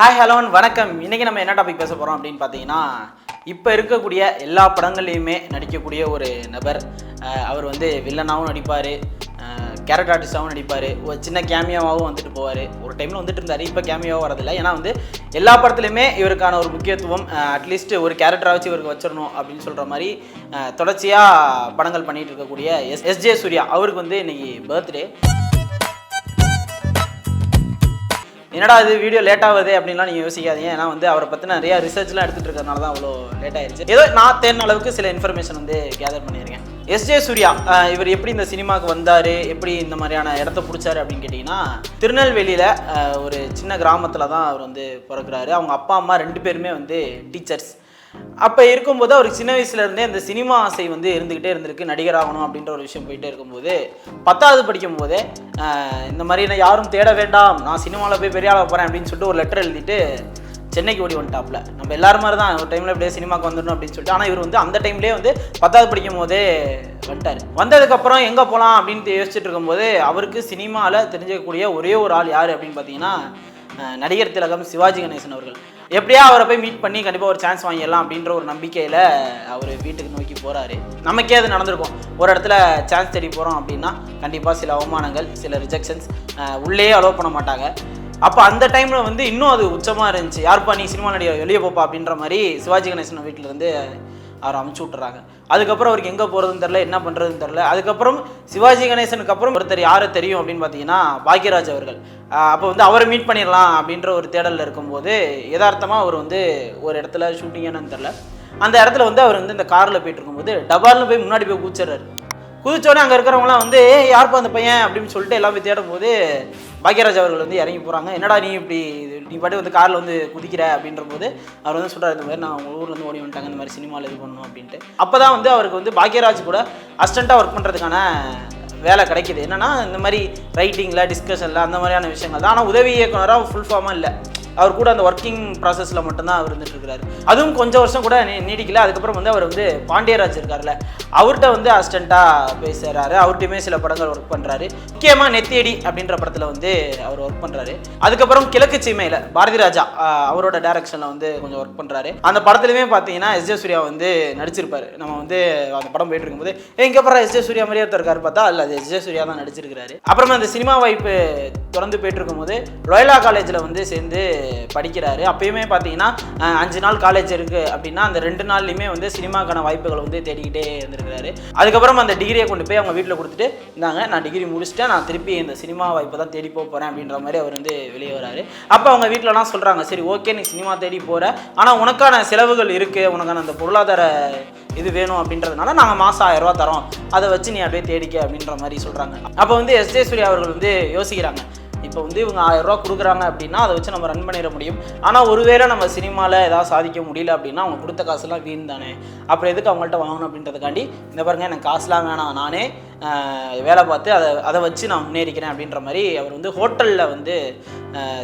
Hi hello வணக்கம். இன்றைக்கி நம்ம என்ன டாபிக் பேச போகிறோம் அப்படின்னு பார்த்தீங்கன்னா இப்போ இருக்கக்கூடிய எல்லா படங்கள்லையுமே நடிக்கக்கூடிய ஒரு நபர். அவர் வந்து வில்லனாகவும் நடிப்பார். கேரக்டர் ஆர்டிஸ்டாகவும் நடிப்பார். ஒரு சின்ன கேமியாவாகவும் வந்துட்டு போவார். ஒரு டைமில் வந்துட்டு இருந்தார். இப்போ கேமியாவும் வரதில்லை. ஏன்னா வந்து எல்லா படத்துலையுமே இவருக்கான ஒரு முக்கியத்துவம் அட்லீஸ்ட் ஒரு கேரக்டராக வச்சு இவருக்கு வச்சிடணும் அப்படின்னு சொல்கிற மாதிரி தொடர்ச்சியாக படங்கள் பண்ணிகிட்டு இருக்கக்கூடிய எஸ் எஸ் ஜே சூர்யா. அவருக்கு வந்து இன்றைக்கி பர்த்டே என்னடா இது வீடியோ லேட் ஆகுது அப்படின்லாம் நீங்கள் யோசிக்காதீங்க. ஏன்னா வந்து அவரை பற்றி நிறைய ரிசர்ச்லாம் எடுத்துகிட்டு இருக்கறனால தான் அவ்வளோ லேட் ஆயிருச்சு. ஏதோ நான் தேர்ன அளவுக்கு சில இன்ஃபர்மேஷன் வந்து கேதர் பண்ணியிருக்கேன். எஸ் ஜே சூர்யா இவர் எப்படி இந்த சினிமாவுக்கு வந்தார்? எப்படி இந்த மாதிரியான இடத்த பிடிச்சாரு அப்படின்னு கேட்டிங்கன்னா திருநெல்வேலியில் ஒரு சின்ன கிராமத்தில் தான் அவர் வந்து பிறக்கிறாரு. அவங்க அப்பா அம்மா ரெண்டு பேருமே வந்து டீச்சர்ஸ் அப்போ இருக்கும்போது அவருக்கு சின்ன வயசுல இருந்தே இந்த சினிமா ஆசை வந்து இருந்துக்கிட்டே இருந்திருக்கு நடிகர் ஆகணும் அப்படின்ற ஒரு விஷயம் போயிட்டே இருக்கும்போது பத்தாவது படிக்கும் போதே இந்த மாதிரி நான் யாரும் தேட வேண்டாம் நான் சினிமாவில் போய் பெரிய ஆளாக போகிறேன் அப்படின்னு சொல்லிட்டு ஒரு லெட்டர் எழுதிட்டு சென்னைக்கு ஓடி வந்துட்டாப்ல நம்ம எல்லாரும் மாதிரி தான் ஒரு டைமில் இப்படியே சினிமாக்கு வந்துடணும் அப்படின்னு சொல்லிட்டு. ஆனால் இவர் வந்து அந்த டைம்லேயே வந்து பத்தாவது படிக்கும் போதே வந்துட்டார் வந்ததுக்கப்புறம் எங்கே போகலாம் அப்படின்னு யோசிச்சுட்டு இருக்கும்போது அவருக்கு சினிமாவில் தெரிஞ்சக்கூடிய ஒரே ஒரு ஆள் யார் அப்படின்னு பார்த்தீங்கன்னா நடிகர் திலகம் சிவாஜி கணேசன் அவர்கள். எப்படியா அவரை போய் மீட் பண்ணி கண்டிப்பாக ஒரு சான்ஸ் வாங்கிடலாம் அப்படின்ற ஒரு நம்பிக்கையில் அவர் வீட்டுக்கு நோக்கி போகிறாரு நமக்கே அது நடந்திருக்கும். ஒரு இடத்துல சான்ஸ் தேடி போகிறோம் அப்படின்னா கண்டிப்பாக சில அவமானங்கள் சில ரிஜெக்ஷன்ஸ் உள்ளே அலோவ் பண்ண மாட்டாங்க. அப்போ அந்த டைமில் வந்து இன்னும் அது உச்சமாக இருந்துச்சு. யார்ப்பா நீ சினிமா நடிகர் வெளியே போப்பா அப்படின்ற மாதிரி சிவாஜி கணேசன் வீட்டிலேருந்து அவர் அமுச்சு விட்டுறாங்க. அதுக்கப்புறம் அவருக்கு எங்கே போகிறதுன்னு தெரில என்ன பண்ணுறதுன்னு தெரில அதுக்கப்புறம் சிவாஜி கணேசனுக்கு அப்புறம் ஒருத்தர் யாரை தெரியும் அப்படின்னு பார்த்தீங்கன்னா பாக்யராஜ் அவர்கள். அப்போ வந்து அவரை மீட் பண்ணிடலாம் அப்படின்ற ஒரு தேடலில் இருக்கும்போது யதார்த்தமாக அவர் வந்து ஒரு இடத்துல ஷூட்டிங் என்னன்னு தெரில அந்த இடத்துல வந்து அவர் வந்து இந்த காரில் போயிட்டு இருக்கும்போது டபால்னு போய் முன்னாடி போய் குதிச்சிடுறாரு. குதிச்சோடனே அங்கே இருக்கிறவங்களாம் வந்து யாருப்பா அந்த பையன்? அப்படின்னு சொல்லிட்டு எல்லாம் போய் தேடும் போது பாக்யராஜ் அவர்கள் வந்து இறங்கி போகிறாங்க என்னடா நீ இப்படி நீ பாட்டு வந்து காரில் வந்து குதிக்கிற அப்படின்ற போது அவர் வந்து சொல்கிறார் இந்த மாதிரி நான் உங்கள் ஊர்லேருந்து ஓடி வந்துட்டாங்க இந்த மாதிரி சினிமாவில் இது பண்ணணும் அப்படின்ட்டு. அப்போ தான் வந்து அவருக்கு வந்து பாக்யராஜ் கூட அஸ்டண்ட்டாக ஒர்க் பண்ணுறதுக்கான வேலை கிடைக்குது. என்னென்னா இந்த மாதிரி ரைட்டிங்கில் டிஸ்கஷனில் அந்த மாதிரியான விஷயங்கள் தான். ஆனால் உதவி இயக்குனராக ஃபுல் ஃபார்மாக இல்லை. அவர் கூட அந்த ஒர்க்கிங் ப்ராசஸில் மட்டும்தான் அவர் இருந்துட்டு இருக்காரு. அதுவும் கொஞ்சம் வருஷம் கூட நீ- நீடிக்கல. அதுக்கப்புறம் வந்து அவர் வந்து பாண்டியராஜ் இருக்கார்ல அவர்கிட்ட வந்து அசிஸ்டண்ட்டாக பேசுறாரு. அவர்கிட்டயுமே சில படங்கள் ஒர்க் பண்ணுறாரு முக்கியமாக நெத்தியடி அப்படின்ற படத்தில் வந்து அவர் ஒர்க் பண்ணுறாரு அதுக்கப்புறம் கிழக்கு சீமையில் பாரதி ராஜா அவரோட டேரக்ஷனில் வந்து கொஞ்சம் ஒர்க் பண்ணுறாரு அந்த படத்துலையுமே பார்த்தீங்கன்னா எஸ் ஜே சூர்யா வந்து நடிச்சிருப்பாரு. நம்ம வந்து அந்த படம் போயிட்டு இருக்கும்போது எங்கே அப்புறம் எஸ் ஜே சூர்யா மாதிரியே ஒருத்தர் இருக்காரு பார்த்தா அல்ல அது விஜயசூர்யா தான் நடிச்சிருக்கிறாரு. அப்புறமா அந்த சினிமா வாய்ப்பு தொடர்ந்து போயிட்டு இருக்கும்போது லோயலா காலேஜில் வந்து சேர்ந்து படிக்கிறாரு. அப்பயுமே பார்த்தீங்கன்னா அஞ்சு நாள் காலேஜ் இருக்குது அப்படின்னா அந்த ரெண்டு நாள்லையுமே வந்து சினிமாக்கான வாய்ப்புகளை வந்து தேடிக்கிட்டே இருந்திருக்கிறாரு. அதுக்கப்புறம் அந்த டிகிரியை கொண்டு போய் அவங்க வீட்டில் கொடுத்துட்டு இருந்தாங்க நான் டிகிரி முடிச்சுட்டேன் நான் திருப்பி இந்த சினிமா வாய்ப்பை தான் தேடி போக போகிறேன் அப்படின்ற மாதிரி அவர் வந்து வெளியே வராரு. அப்போ அவங்க வீட்டிலலாம் சொல்கிறாங்க சரி ஓகே நீ சினிமா தேடி போகிற ஆனால் உனக்கான செலவுகள் இருக்குது உனக்கான அந்த பொருளாதார இது வேணும் அப்படின்றதுனால நாங்கள் மாதம் ஆயிரம் ரூபா தரோம். அதை வச்சு நீ அப்படியே தேடிக்க அப்படின்ற மாதிரி சொல்கிறாங்க அப்போ வந்து எஸ் ஜெயசூரி அவர்கள் வந்து யோசிக்கிறாங்க. இப்போ வந்து இவங்க ஆயிரம் ரூபா கொடுக்குறாங்க அப்படின்னா அதை வச்சு நம்ம ரன் பண்ணிட முடியும். ஆனால் ஒருவேளை நம்ம சினிமாவில் ஏதாவது சாதிக்க முடியல அப்படின்னா அவங்க கொடுத்த காசுலாம் வீண் தானே. அப்புறம் எதுக்கு அவங்கள்ட்ட வாங்கணும் அப்படின்றதுக்காண்டி இந்த பாருங்க எனக்கு காசுலாம் வேணாம். நானே வேலை பார்த்து அதை அதை வச்சு நான் முன்னேறிக்கிறேன் அப்படின்ற மாதிரி அவர் வந்து ஹோட்டலில் வந்து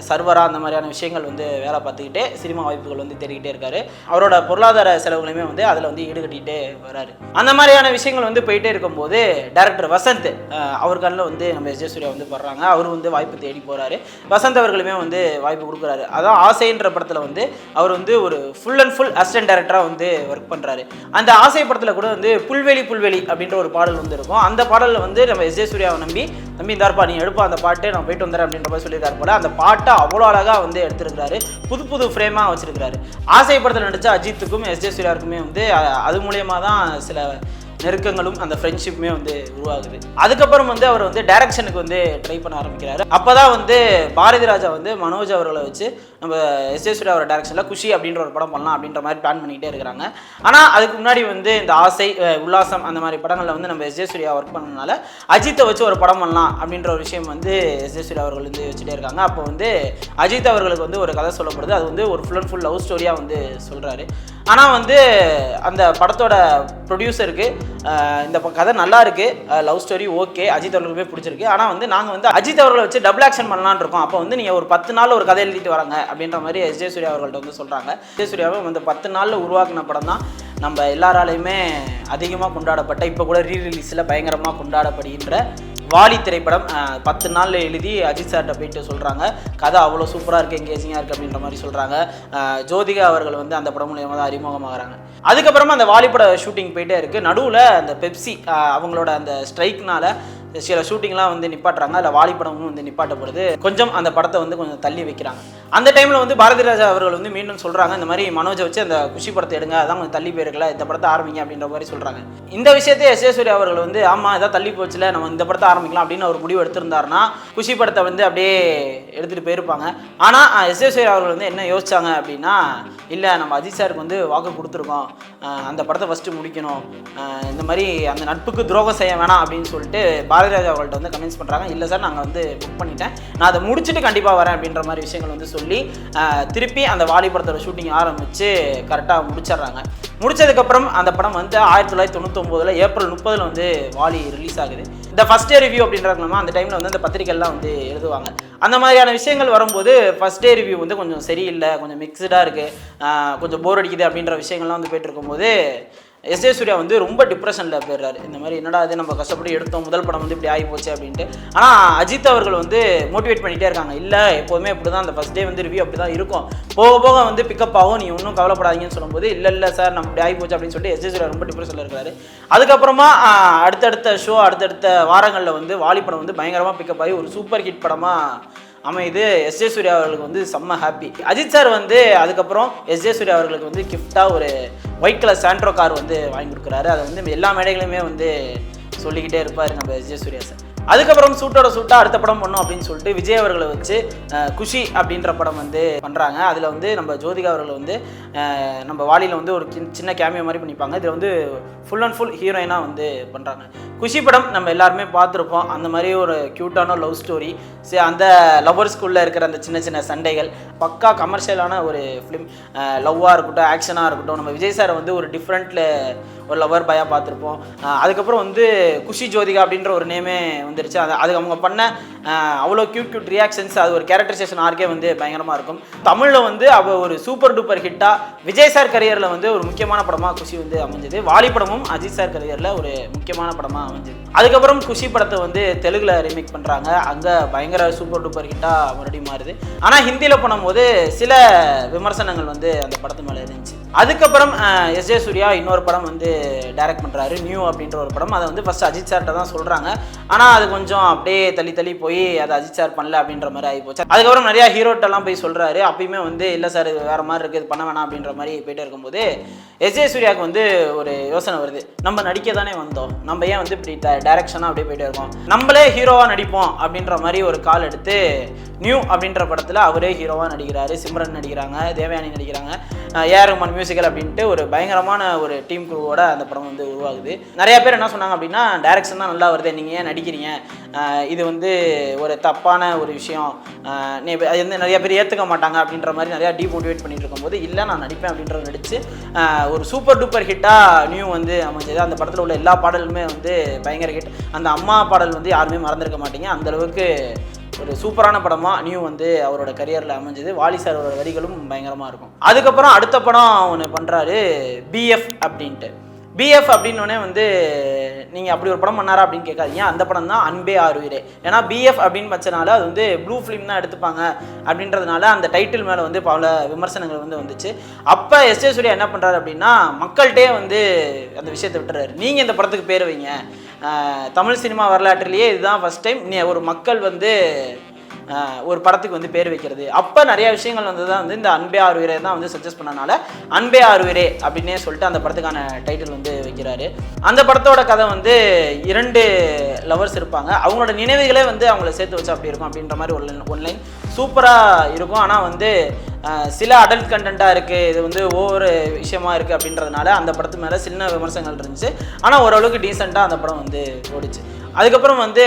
சர்வராக அந்த மாதிரியான விஷயங்கள் வந்து வேலை பார்த்துக்கிட்டே சினிமா வாய்ப்புகள் வந்து தேடிக்கிட்டே இருக்காரு. அவரோட பொருளாதார செலவுகளையுமே வந்து அதில் வந்து ஈடுகட்டிகிட்டே வராரு. அந்த மாதிரியான விஷயங்கள் வந்து போயிட்டே இருக்கும்போது டேரக்டர் வசந்த் அவர்களில் அவர் கண்ணில் வந்து நம்ம எஸ் வந்து படுறாங்க. அவர் வந்து வாய்ப்பு தேடி போகிறாரு வசந்த் அவர்களுமே வந்து வாய்ப்பு கொடுக்குறாரு. அதான் ஆசைன்ற படத்தில் வந்து அவர் வந்து ஒரு ஃபுல் அண்ட் ஃபுல் அசிஸ்டன்ட் டேரக்டராக வந்து ஒர்க் பண்ணுறாரு அந்த ஆசை படத்தில் கூட வந்து புல்வெளி புல்வெளி அப்படின்ற ஒரு பாடல் வந்து இருக்கும். அந்த பாடலில் வந்து நம்ம எஸ் ஜே சூர்யாவை நம்பி தம்பி இந்தார்ப்பா நீ எடுப்பா அந்த பாட்டு நான் போயிட்டு வந்துடுறேன் அப்படின்ற மாதிரி சொல்லியிருக்காரு போல. அந்த பாட்டை அவ்வளோ அழகாக வந்து எடுத்திருக்கிறாரு. புது புது ஃப்ரேமாக வச்சிருக்கிறாரு. ஆசை படத்தில் நடித்த அஜித்துக்கும் எஸ் ஜே சூர்யாவுக்குமே வந்து அது மூலயமா தான் சில நெருக்கங்களும் அந்த ஃப்ரெண்ட்ஷிப்புமே வந்து உருவாகுது. அதுக்கப்புறம் வந்து அவர் வந்து டைரக்ஷனுக்கு வந்து ட்ரை பண்ண ஆரம்பிக்கிறாரு. அப்போ தான் வந்து பாரதி ராஜா வந்து மனோஜ் அவர்களை வச்சு நம்ம எஸ் எஸ் அவர் டைரக்ஷனில் குஷி அப்படின்ற ஒரு படம் பண்ணலாம் அப்படின்ற மாதிரி பிளான் பண்ணிக்கிட்டே இருக்கிறாங்க. ஆனால் அதுக்கு முன்னாடி வந்து இந்த ஆசை உல்லாசம் அந்த மாதிரி படங்களில் வந்து நம்ம எஸ் சூர்யா ஒர்க் பண்ணனால அஜித்தை வச்சு ஒரு படம் பண்ணலாம் அப்படின்ற ஒரு விஷயம் வந்து எஸ் சூர்யா அவர்கள் வந்து வச்சுட்டே இருக்காங்க. அப்போ வந்து அஜித் அவர்களுக்கு வந்து ஒரு கதை சொல்லப்படுது. அது வந்து ஒரு ஃபுல் அண்ட் ஃபுல் லவ் ஸ்டோரியாக வந்து சொல்கிறாரு ஆனால் வந்து அந்த படத்தோட ப்ரொடியூசருக்கு இந்த ப- கதை நல்லா இருக்கு. லவ் ஸ்டோரி ஓகே அஜித் அவர்களுக்குமே பிடிச்சிருக்கு. ஆனால் வந்து நாங்கள் வந்து அஜித் அவர்களை வச்சு டபுள் ஆக்ஷன் பண்ணலாம்னு இருக்கோம். அப்போ வந்து நீங்கள் ஒரு பத்து நாள் ஒரு கதை எழுதிட்டு வராங்க அப்படின்ற மாதிரி எஸ் ஜே சூர்யா அவர்கள்ட்ட வந்து சொல்கிறாங்க எஸ் ஜே சூர்யாவை வந்து பத்து நாளில் உருவாக்கின படம் தான் நம்ம எல்லாராலையுமே அதிகமாக கொண்டாடப்பட்ட இப்போ கூட ரீ ரிலீஸில் பயங்கரமாக கொண்டாடப்படுகின்ற வாலி திரைப்படம் பத்து நாளில் எழுதி அஜித் சார்கிட்ட போயிட்டு சொல்கிறாங்க கதை அவ்வளோ சூப்பராக இருக்குது எங்கேஜிங்காக இருக்குது அப்படின்ற மாதிரி சொல்கிறாங்க ஜோதிகா அவர்கள் வந்து அந்த படம் மூலியமாக தான் அறிமுகமாகறாங்க. அதுக்கப்புறமா அந்த வாலிப்பட ஷூட்டிங் போயிட்டே இருக்குது நடுவில் அந்த பெப்சி அவங்களோட அந்த ஸ்ட்ரைக்னால் சில ஷூட்டிங்லாம் வந்து நிப்பாட்டுறாங்க. அதில் வாலிப்படமும் வந்து நிப்பாட்டப்படுது. கொஞ்சம் அந்த படத்தை வந்து கொஞ்சம் தள்ளி வைக்கிறாங்க. அந்த டைமில் வந்து பாரதி ராஜா அவர்கள் வந்து மீண்டும் சொல்கிறாங்க இந்த மாதிரி மனோஜை வச்சு அந்த குஷி படத்தை எடுங்க அதான் கொஞ்சம் தள்ளி போயிருக்கல இந்த படத்தை ஆரம்பிங்க அப்படின்ற மாதிரி சொல்கிறாங்க இந்த விஷயத்தை எஸ் அவர்கள் வந்து ஆமாம் இதான் தள்ளி போச்சுல நம்ம இந்த படத்தை ஆரம்பிக்கலாம் அப்படின்னு ஒரு முடிவு எடுத்திருந்தாருன்னா குஷி படத்தை வந்து அப்படியே எடுத்துகிட்டு போயிருப்பாங்க. ஆனால் எஸ்வேஸ்வரி அவர்கள் வந்து என்ன யோசிச்சாங்க அப்படின்னா இல்லை நம்ம அஜித் சாருக்கு வந்து வாக்கு கொடுத்துருக்கோம். அந்த படத்தை ஃபஸ்ட்டு முடிக்கணும். இந்த மாதிரி அந்த நட்புக்கு துரோகம் செய்ய வேணாம் அப்படின்னு சொல்லிட்டு பாரதிராஜா அவர்கள்ட்ட வந்து கன்வின்ஸ் பண்ணுறாங்க இல்லை சார் நாங்கள் வந்து புக் பண்ணிட்டேன். நான் அதை முடிச்சுட்டு கண்டிப்பாக வரேன் அப்படின்ற மாதிரி விஷயங்கள் வந்து சொல்லி திருப்பி அந்த வாலிபடத்தோட ஷூட்டிங் ஆரம்பித்து கரெக்டாக முடிச்சிடுறாங்க. முடிச்சதுக்கப்புறம் அந்த படம் வந்து ஆயிரத்தி தொள்ளாயிரத்தி தொண்ணூத்தொம்போதில் ஏப்ரல் முப்பதில் வந்து வாலி ரிலீஸ் ஆகுது. இந்த ஃபஸ்ட் டே ரிவ்யூ அப்படின்றதுலாமா அந்த டைமில் வந்து அந்த பத்திரிகைலாம் வந்து எழுதுவாங்க. அந்த மாதிரியான விஷயங்கள் வரும்போது ஃபஸ்ட் டே ரிவ்யூ வந்து கொஞ்சம் சரியில்லை கொஞ்சம் மிக்சடாக இருக்குது கொஞ்சம் போர் அடிக்குது அப்படின்ற விஷயங்கள்லாம் வந்து போயிட்டு இருக்கும்போது எஸ் ஏ சூர்யா வந்து ரொம்ப டிப்ரெஷனில் போயிடுறாரு. இந்த மாதிரி என்னடா இது நம்ம கஷ்டப்பட்டு எடுத்தோம் முதல் படம் வந்து இப்படி ஆகி போச்சு அப்படின்ட்டு. ஆனால் அஜித் அவர்கள் வந்து மோட்டிவேட் பண்ணிகிட்டே இருக்காங்க. இல்லை எப்போதுமே இப்படி தான் அந்த ஃபஸ்ட் டே வந்து ரிவ்யூ அப்படி தான் இருக்கும். போக போக வந்து பிக்கப் ஆகும் நீ ஒன்றும் கவலைப்படாதீங்கன்னு சொல்லும்போது இல்லை இல்லை சார் நம்ம இப்படி ஆகி போச்சு அப்படின்னு சொல்லிட்டு எஸ் ஏ சூர்யா ரொம்ப டிப்ரெஷனில் இருக்காரு. அதுக்கப்புறமா அடுத்தடுத்த ஷோ அடுத்தடுத்த வாரங்களில் வந்து வாலி படம் வந்து பயங்கரமாக பிக்கப் ஆகி ஒரு சூப்பர் ஹிட் படமாக அமையுது. எஸ் ஜே சூர்யா அவர்களுக்கு வந்து செம்ம ஹாப்பி அஜித் சார் வந்து அதுக்கப்புறம் எஸ் ஜே சூர்யா அவர்களுக்கு வந்து கிஃப்டாக ஒரு ஒயிட் கலர் சாண்ட்ரோ கார் வந்து வாங்கி கொடுக்குறாரு. அதை வந்து எல்லா மேடைகளுமே வந்து சொல்லிக்கிட்டே இருப்பார் நம்ம எஸ் ஜே சூர்யா சார் அதுக்கப்புறம் சூட்டோட சூட்டா அடுத்த படம் பண்ணோம் அப்படின்னு சொல்லிட்டு விஜய் அவர்களை வச்சு குஷி அப்படின்ற படம் வந்து பண்ணுறாங்க அதில் வந்து நம்ம ஜோதிகா அவர்கள் வந்து நம்ம வாலியில் வந்து ஒரு சின்ன- சின்ன கேமியோ மாதிரி பண்ணிப்பாங்க. இதில் வந்து ஃபுல் அண்ட் ஃபுல் ஹீரோயினாக வந்து பண்ணுறாங்க குஷி படம் நம்ம எல்லாருமே பார்த்துருப்போம். அந்த மாதிரி ஒரு க்யூட்டான லவ் ஸ்டோரி சரி அந்த லவ்வர்ஸ்குள்ளே இருக்கிற அந்த சின்ன சின்ன சண்டைகள் பக்கா கமர்ஷியலான ஒரு ஃபிலிம் லவ்வாக இருக்கட்டும் ஆக்ஷனாக இருக்கட்டும் நம்ம விஜய் சார் வந்து ஒரு டிஃப்ரெண்ட்டில் ஒரு லவ்வர் பாயாக பார்த்துருப்போம். அதுக்கப்புறம் வந்து குஷி ஜோதிகா அப்படின்ற ஒரு நேமே வந்துருச்சு. அது அது அவங்க பண்ண அவ்வளோ கியூட் கியூட் ரியாக்ஷன்ஸ் அது ஒரு கேரக்டரைசேஷன் ஆர்க்கே வந்து பயங்கரமாக இருக்கும். தமிழில் வந்து அவ ஒரு சூப்பர் டூப்பர் ஹிட்டாக விஜய் சார் கரியரில் வந்து ஒரு முக்கியமான படமாக குஷி வந்து அமைஞ்சது. வாலி படமும் அஜித் சார் கரியரில் ஒரு முக்கியமான படமாக அமைஞ்சது. அதுக்கப்புறம் குஷி படத்தை வந்து தெலுங்கில் ரீமேக் பண்ணுறாங்க அங்கே பயங்கர சூப்பர் டூப்பர் ஹிட்டாக மறுபடியும் மாறுது. ஆனால் ஹிந்தியில் பண்ணும்போது சில விமர்சனங்கள் வந்து அந்த படத்து மேலே இருந்துச்சு. அதுக்கப்புறம் எஸ் ஜே சூர்யா இன்னொரு படம் வந்து டைரக்ட் பண்ணுறாரு நியூ அப்படின்ற ஒரு படம். அதை வந்து ஃபர்ஸ்ட் அஜித் சார்கிட்ட தான் சொல்கிறாங்க ஆனால் அது கொஞ்சம் அப்படியே தள்ளி தள்ளி போய் அதை அஜித் சார் பண்ணல அப்படின்ற மாதிரி ஆகி போச்சு அதுக்கப்புறம் நிறையா ஹீரோட்டெல்லாம் போய் சொல்கிறாரு அப்பயுமே வந்து இல்லை சார் இது வேறு மாதிரி இருக்குது இது பண்ண வேணாம் அப்படின்ற மாதிரி போயிட்டு இருக்கும்போது எஸ் ஜே சூர்யாவுக்கு வந்து ஒரு யோசனை வருது. நம்ம நடிக்க தானே வந்தோம். நம்ம ஏன் வந்து இப்படி டைரக்ஷனாக அப்படியே போயிட்டே இருக்கோம்? நம்மளே ஹீரோவாக நடிப்போம் அப்படின்ற மாதிரி ஒரு கால் எடுத்து நியூ அப்படின்ற படத்தில் அவரே ஹீரோவாக நடிக்கிறாரு. சிம்ரன் நடிக்கிறாங்க. தேவயானி நடிக்கிறாங்க. ஏஆர் ரஹ்மான் மியூசிக்கல் அப்படின்ட்டு ஒரு பயங்கரமான ஒரு டீம் குரூவோட அந்த படம் வந்து உருவாகுது. நிறைய பேர் என்ன சொன்னாங்க அப்படின்னா டேரக்ஷன் தான் நல்லா வருது நீங்கள் ஏன் நடிக்கிறீங்க? இது வந்து ஒரு தப்பான ஒரு விஷயம். நீ அது வந்து நிறைய பேர் ஏற்றுக்க மாட்டாங்க அப்படின்ற மாதிரி நிறையா டீமோட்டிவேட் பண்ணிட்டு இருக்கும்போது இல்லை நான் நடிப்பேன் அப்படின்றத நடித்து ஒரு சூப்பர் டூப்பர் ஹிட்டாக நியூ வந்து அமைஞ்சது. அந்த படத்தில் உள்ள எல்லா பாடலுமே வந்து பயங்கர ஹிட் அந்த அம்மா பாடல் வந்து யாருமே மறந்துருக்க மாட்டீங்க. அந்தளவுக்கு ஒரு சூப்பரான படமாக நியூ வந்து அவரோட கரியரில் அமைஞ்சது. வாலி சாரோட வரிகளும் பயங்கரமாக இருக்கும். அதுக்கப்புறம் அடுத்த படம் ஒன்று பண்ணுறாரு பிஎஃப் அப்படின்ட்டு. பிஎஃப் அப்படின்னோடனே வந்து நீங்கள் அப்படி ஒரு படம் பண்ணாரா? அப்படின்னு கேட்காதீங்க. அந்த படம் தான் அன்பே ஆறுவீரே ஏன்னா பிஎஃப் அப்படின்னு வச்சனால அது வந்து ப்ளூ ஃபிலிம் தான் எடுத்துப்பாங்க அப்படின்றதுனால அந்த டைட்டில் மேலே வந்து பல விமர்சனங்கள் வந்து வந்துச்சு. அப்போ எஸ் ஏ சூர்யா என்ன பண்ணுறாரு அப்படின்னா மக்கள்கிட்டே வந்து அந்த விஷயத்தை விட்டுறாரு. நீங்கள் இந்த படத்துக்கு பேர் வைங்க. தமிழ் சினிமா வரலாற்றிலேயே இதுதான் ஃபஸ்ட் டைம் நீ ஒரு மக்கள் வந்து ஒரு படத்துக்கு வந்து பேர் வைக்கிறது. அப்போ நிறைய விஷயங்கள் வந்து தான் வந்து இந்த அன்பே ஆறுவீரே தான் வந்து சஜஸ்ட் பண்ணனால அன்பே ஆறுவீரே அப்படின்னே சொல்லிட்டு அந்த படத்துக்கான டைட்டில் வந்து வைக்கிறாரு. அந்த படத்தோட கதை வந்து இரண்டு லவர்ஸ் இருப்பாங்க. அவங்களோட நினைவுகளே வந்து அவங்கள சேர்த்து வச்சா அப்படி இருக்கும் அப்படின்ற மாதிரி ஒரு ஒன்லைன் சூப்பராக இருக்கும். ஆனால் வந்து சில அடல்ட் கண்டென்ட்டாக இருக்குது இது வந்து ஒவ்வொரு விஷயமா இருக்குது அப்படின்றதுனால அந்த படத்து மேலே சின்ன விமர்சனங்கள் இருந்துச்சு. ஆனால் ஓரளவுக்கு டீசெண்டாக அந்த படம் வந்து ஓடிச்சு. அதுக்கப்புறம் வந்து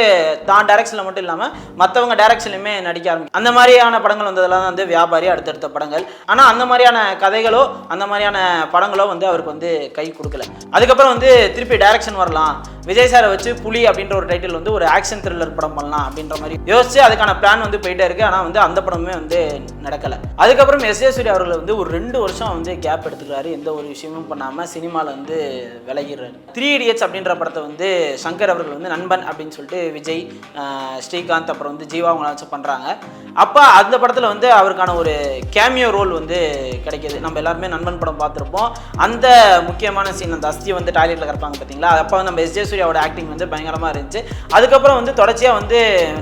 தான் டேரக்ஷனில் மட்டும் இல்லாமல் மற்றவங்க டேரக்ஷன்லையுமே நடிக்க ஆரம்பிக்கும். அந்த மாதிரியான படங்கள் வந்ததெல்லாம் வந்து வியாபாரி அடுத்தடுத்த படங்கள். ஆனால் அந்த மாதிரியான கதைகளோ அந்த மாதிரியான படங்களோ வந்து அவருக்கு வந்து கை கொடுக்கல. அதுக்கப்புறம் வந்து திருப்பி டேரக்ஷன் வரலாம். விஜய் சாரை வச்சு புலி அப்படின்ற ஒரு டைட்டில் வந்து ஒரு ஆக்ஷன் த்ரில்லர் படம் பண்ணலாம் அப்படின்ற மாதிரி யோசிச்சு அதுக்கான பிளான் வந்து போயிட்டே இருக்கு. ஆனால் வந்து அந்த படமே வந்து நடக்கலை. அதுக்கப்புறம் எஸ் ஏ சூர்யா அவர்கள் வந்து ஒரு ரெண்டு வருஷம் வந்து கேப் எடுத்துக்கிறாரு. எந்த ஒரு விஷயமும் பண்ணாமல் சினிமாவில் வந்து விலகிடுறாரு. த்ரீ இடியட்ஸ் அப்படின்ற படத்தை வந்து சங்கர் அவர்கள் வந்து நண்பன் அப்படின்னு சொல்லிட்டு விஜய் ஸ்ரீகாந்த் அப்புறம் வந்து ஜீவா அவங்கள வச்சு பண்ணுறாங்க அப்போ அந்த படத்தில் வந்து அவருக்கான ஒரு கேமியோ ரோல் வந்து கிடைக்கிது. நம்ம எல்லாருமே நண்பன் படம் பார்த்துருப்போம். அந்த முக்கியமான சீன் அந்த அஸ்தி வந்து டாய்லெட்டில் கிடப்பாங்க பார்த்தீங்களா அப்போ நம்ம எஸ் ஜே சூர்யாவோட ஆக்டிங் வந்து பயங்கரமாக இருந்துச்சு. அதுக்கப்புறம் வந்து தொடர்ச்சியாக வந்து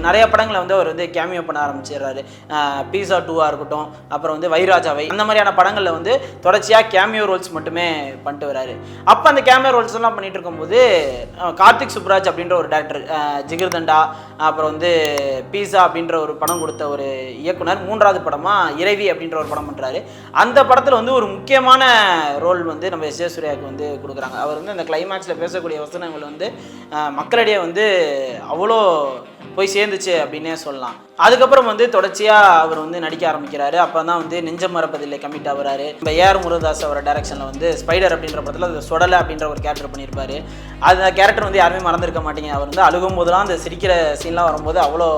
நிறைய படங்களை வந்து அவர் வந்து கேமியோ பண்ண ஆரம்பிச்சிடுறாரு. பீஸா டூவாக இருக்கட்டும் அப்புறம் வந்து வைராஜாவை அந்த மாதிரியான படங்களில் வந்து தொடர்ச்சியாக கேமியோ ரோல்ஸ் மட்டுமே பண்ணிட்டு வராரு. அப்போ அந்த கேமியோ ரோல்ஸ் எல்லாம் பண்ணிட்டு இருக்கும்போது கார்த்திக் சுப்ராஜ் அப்படின்ற ஒரு டேரக்டர் ஜிகிர்தண்டா அப்புறம் வந்து பீஸா அப்படின்ற ஒரு படம் கொடுத்த ஒரு இயக்குனர் மூன்றாவது படமாக இறைவி அப்படின்ற ஒரு படம் பண்ணுறாரு அந்த படத்தில் வந்து ஒரு முக்கியமான ரோல் வந்து நம்ம எஸ் சூர்யாவுக்கு வந்து கொடுக்குறாங்க. அவர் வந்து அந்த கிளைமேக்ஸில் பேசக்கூடிய வசனங்கள் வந்து மக்களிடையே வந்து அவ்வளோ போய் சேர்ந்துச்சு அப்படின்னே சொல்லலாம். அதுக்கப்புறம் வந்து தொடர்ச்சியாக அவர் வந்து நடிக்க ஆரம்பிக்கிறாரு. அப்போ தான் வந்து நெஞ்சம் மறப்பதில்லை கமிட் ஆகுறாரு இப்போ ஏஆர் முருகதாஸ் அவர் டேரக்ஷனில் வந்து ஸ்பைடர் அப்படின்ற படத்தில் அது சொடலை அப்படின்ற ஒரு கேரக்டர் பண்ணியிருப்பாரு. அந்த கேரக்டர் வந்து யாருமே மறந்துருக்க மாட்டீங்க அவர் வந்து அழுகும் போதெல்லாம் அந்த சிரிக்கிற சீன்லாம் வரும்போது அவ்வளோ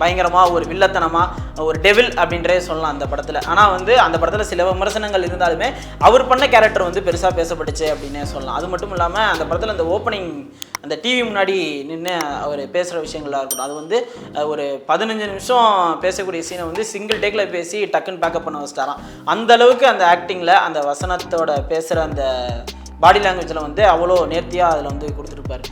பயங்கரமாக ஒரு வில்லத்தனமாக ஒரு டெவில் அப்படின்றே சொல்லலாம் அந்த படத்தில். ஆனால் வந்து அந்த படத்தில் சில விமர்சனங்கள் இருந்தாலுமே அவர் பண்ண கேரக்டர் வந்து பெருசாக பேசப்பட்டுச்சு அப்படின்னே சொல்லலாம். அது மட்டும் இல்லாமல் அந்த படத்தில் அந்த ஓப்பனிங் அந்த டிவி முன்னாடி நின்று அவர் பேசுகிற விஷயங்களாக இருக்கட்டும். அது வந்து ஒரு பதினஞ்சு நிமிஷம் பேசக்கூடிய சீனை வந்து சிங்கிள் டேக்கில் பேசி டக்குன்னு பேக்கப் பண்ண வச்சிட்டாராம். அந்த அளவுக்கு அந்த ஆக்டிங்கில் அந்த வசனத்தோட பேசுகிற அந்த பாடி லாங்குவேஜில் வந்து அவ்வளோ நேர்த்தியாக அதில் வந்து கொடுத்துருப்பாரு.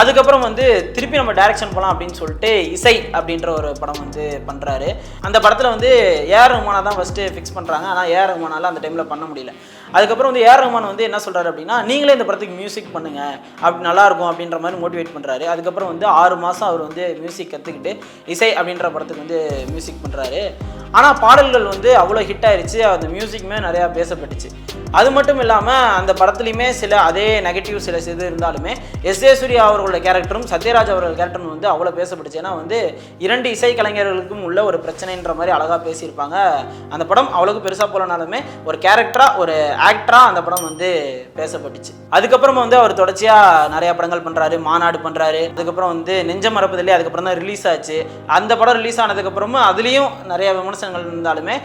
அதுக்கப்புறம் வந்து திருப்பி நம்ம டைரக்ஷன் போகலாம் அப்படின்னு சொல்லிட்டு இசை அப்படின்ற ஒரு படம் வந்து பண்ணுறாரு அந்த படத்தில் வந்து ஏஆர் ரஹ்மானா தான் ஃபஸ்ட்டு ஃபிக்ஸ் பண்ணுறாங்க ஆனால் ஏஆர் ரஹ்மானால் அந்த டைமில் பண்ண முடியல. அதுக்கப்புறம் வந்து ஏஆர் ரஹ்மான் வந்து என்ன சொல்கிறாரு அப்படின்னா நீங்களே இந்த படத்துக்கு மியூசிக் பண்ணுங்க. அப்படி நல்லாயிருக்கும் அப்படின்ற மாதிரி மோட்டிவேட் பண்ணுறாரு அதுக்கப்புறம் வந்து ஆறு மாதம் அவர் வந்து மியூசிக் கற்றுக்கிட்டு இசை அப்படின்ற படத்துக்கு வந்து மியூசிக் பண்ணுறாரு ஆனால் பாடல்கள் வந்து அவ்வளோ ஹிட் ஆயிடுச்சு அந்த மியூசிக்குமே நிறையா பேசப்பட்டுச்சு. அது மட்டும் இல்லாமல் அந்த படத்துலையுமே சில அதே நெகட்டிவ் சில இது இருந்தாலுமே எஸ் ஏ சூர்யா அவர்களோட கேரக்டரும் சத்யராஜ் அவர்கள் கேரக்டரும் வந்து அவ்வளோ பேசப்பட்டுச்சு. ஏன்னா வந்து இரண்டு இசை கலைஞர்களுக்கும் உள்ள ஒரு பிரச்சனைன்ற மாதிரி அழகாக பேசியிருப்பாங்க. அந்த படம் அவ்வளோக்கு பெருசாக போலனாலுமே ஒரு கேரக்டராக ஒரு ஆக்டராக அந்த படம் வந்து பேசப்பட்டுச்சு. அதுக்கப்புறமா வந்து அவர் தொடர்ச்சியாக நிறைய படங்கள் பண்ணுறாரு மாநாடு பண்ணுறாரு அதுக்கப்புறம் வந்து நெஞ்ச மறப்பதில்லை அதுக்கப்புறம் தான் ரிலீஸ் ஆச்சு. அந்த படம் ரிலீஸ் ஆனதுக்கப்புறமா அதுலேயும் நிறைய விமர்சனங்கள் இருந்தாலுமே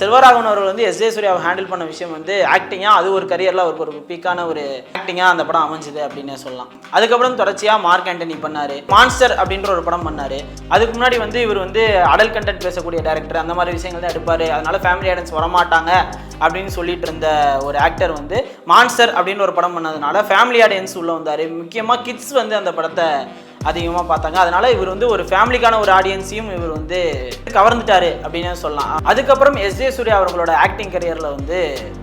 செல்வராகவன் அவர்கள் வந்து எஸ் ஜே சூர்யாவை ஹேண்டில் பண்ண விஷயம் வந்து ஆக்டிங்காக அது ஒரு கரியரில் அவருக்கு ஒரு பீக்கான ஒரு ஆக்டிங்காக அந்த படம் அமைஞ்சுது அப்படின்னு சொல்லலாம். அதுக்கப்புறம் தொடர்ச்சியாக மார்க் ஆண்டனி பண்ணார். மான்ஸ்டர் அப்படின்ற ஒரு படம் பண்ணார். அதுக்கு முன்னாடி வந்து இவர் வந்து அடல் கண்டென்ட் பேசக்கூடிய டேரக்டர் அந்த மாதிரி விஷயங்கள் தான் எடுப்பார். அதனால் ஃபேமிலி ஆடியன்ஸ் வரமாட்டாங்க அப்படின்னு சொல்லிட்டு இருந்த ஒரு ஆக்டர் வந்து மான்ஸ்டர் அப்படின்னு ஒரு படம் பண்ணதுனால ஃபேமிலி ஆடியன்ஸ் உள்ளே வந்தார். முக்கியமாக கிட்ஸ் வந்து அந்த படத்தை அதிகமாக பார்த்தாங்க. அதனால இவர் வந்து ஒரு ஃபேமிலிக்கான ஒரு ஆடியன்ஸையும் இவர் வந்து கவர்ந்துட்டாரு அப்படின்னு சொல்லலாம். அதுக்கப்புறம் எஸ் ஜே சூர்யா அவர்களோட ஆக்டிங் கரியரில் வந்து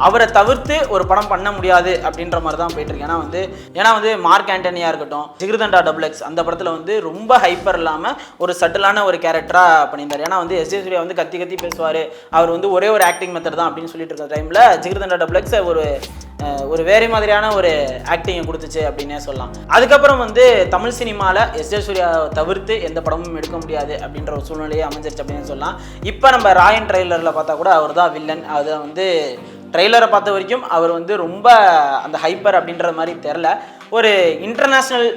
அவரை தவிர்த்து ஒரு படம் பண்ண முடியாது அப்படின்ற மாதிரி தான் போயிட்டு இருக்கு. ஏன்னா வந்து ஏன்னா வந்து மார்க் ஆண்டனியா இருக்கட்டும் ஜிகிருதண்டா டபுள் எக்ஸ் அந்த படத்தில் வந்து ரொம்ப ஹைப்பர் இல்லாமல் ஒரு சட்டிலான ஒரு கேரக்டராக பண்ணியிருந்தார். ஏன்னா வந்து எஸ் ஜே சூர்யா வந்து கத்தி கத்தி பேசுவார். அவர் வந்து ஒரே ஒரு ஆக்டிங் மெத்தட் தான் அப்படின்னு சொல்லிட்டு இருக்க டைமில் ஜிகிருதண்டா டபுளக்ஸ் ஒரு ஒரு வேறு மாதிரியான ஒரு ஆக்டிங்கை கொடுத்துச்சு அப்படின்னே சொல்லலாம். அதுக்கப்புறம் வந்து தமிழ் சினிமாவில் எஸ் ஜே தவிர்த்து எந்த படமும் எடுக்க முடியாது அப்படின்ற ஒரு சூழ்நிலையே அமைஞ்சிருச்சு அப்படின்னு சொல்லலாம். இப்போ நம்ம ராயன் ட்ரெய்லரில் பார்த்தா கூட அவர் தான் வில்லன் அதை வந்து ட்ரெய்லரை பார்த்த வரைக்கும் அவர் வந்து ரொம்ப அந்த ஹைப்பர் அப்படின்ற மாதிரி தெரில ஒரு இன்டர்நேஷ்னல்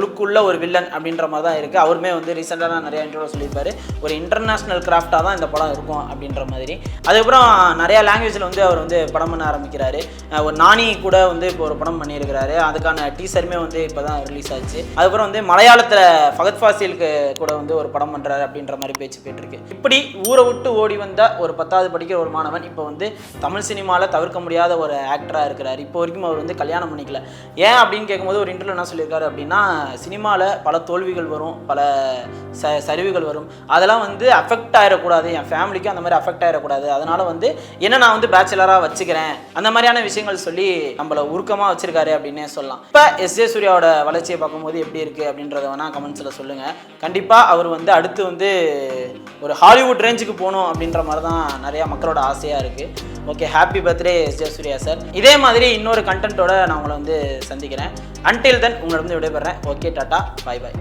லுக் உள்ள ஒரு வில்லன் அப்படின்ற மாதிரி தான் இருக்குது அவருமே வந்து ரீசெண்டாக நிறைய இன்டர்வியூ சொல்லியிருப்பாரு. ஒரு இன்டர்நேஷ்னல் கிராஃப்டாக தான் இந்த படம் இருக்கும் அப்படின்ற மாதிரி. அதுக்கப்புறம் நிறையா லாங்குவேஜில் வந்து அவர் வந்து படம் பண்ண ஆரம்பிக்கிறாரு. ஒரு நானி கூட வந்து இப்போ ஒரு படம் பண்ணியிருக்கிறாரு. அதுக்கான டீசருமே வந்து இப்போ தான் ரிலீஸ் ஆச்சு. அதுக்கப்புறம் வந்து மலையாளத்தில் ஃபகத் ஃபாசிலுக்கு கூட வந்து ஒரு படம் பண்ணுறாரு அப்படின்ற மாதிரி பேச்சு போயிட்டுருக்கு இப்படி ஊரை விட்டு ஓடி வந்த ஒரு பத்தாவது படிக்கிற ஒரு மாணவன் இப்போ வந்து தமிழ் சினிமாவில் தவிர்க்க முடியாத ஒரு ஆக்டராக இருக்கிறார். இப்போ வரைக்கும் அவர் வந்து கல்யாணம் பண்ணிக்கல. ஏன் அப்படின்னு கேட்கும்போது ஒரு இன்டர்வியூ என்ன சொல்லியிருக்காரு அப்படின்னா சினிமாவில் பல தோல்விகள் வரும் பல ச சரிவுகள் வரும். அதெல்லாம் வந்து அஃபெக்ட் ஆகிடக்கூடாது என் ஃபேமிலிக்கும் அந்த மாதிரி அஃபெக்ட் ஆகிடக்கூடாது அதனால் வந்து என்ன நான் வந்து பேச்சுலராக வச்சுக்கிறேன்? அந்த மாதிரியான விஷயங்கள் சொல்லி நம்மளை உருக்கமாக வச்சுருக்காரு அப்படின்னே சொல்லலாம். இப்போ எஸ். ஜே. சூர்யாவோட வளர்ச்சியை பார்க்கும்போது எப்படி இருக்குது அப்படின்றத வேணால் கமெண்ட்ஸில் சொல்லுங்கள் கண்டிப்பாக அவர் வந்து அடுத்து வந்து ஒரு ஹாலிவுட் ரேஞ்சுக்கு போகணும் அப்படின்ற மாதிரி தான் நிறையா மக்களோட ஆசையாக இருக்குது okay happy birthday S Jayasurya Surya sir இதே மாதிரி இன்னொரு கண்டென்ட்டோட நான் உங்களை வந்து சந்திக்கிறேன். அன்டில் தென் உங்களை வந்து விடைபெறேன். ஓகே டாட்டா பாய் பாய்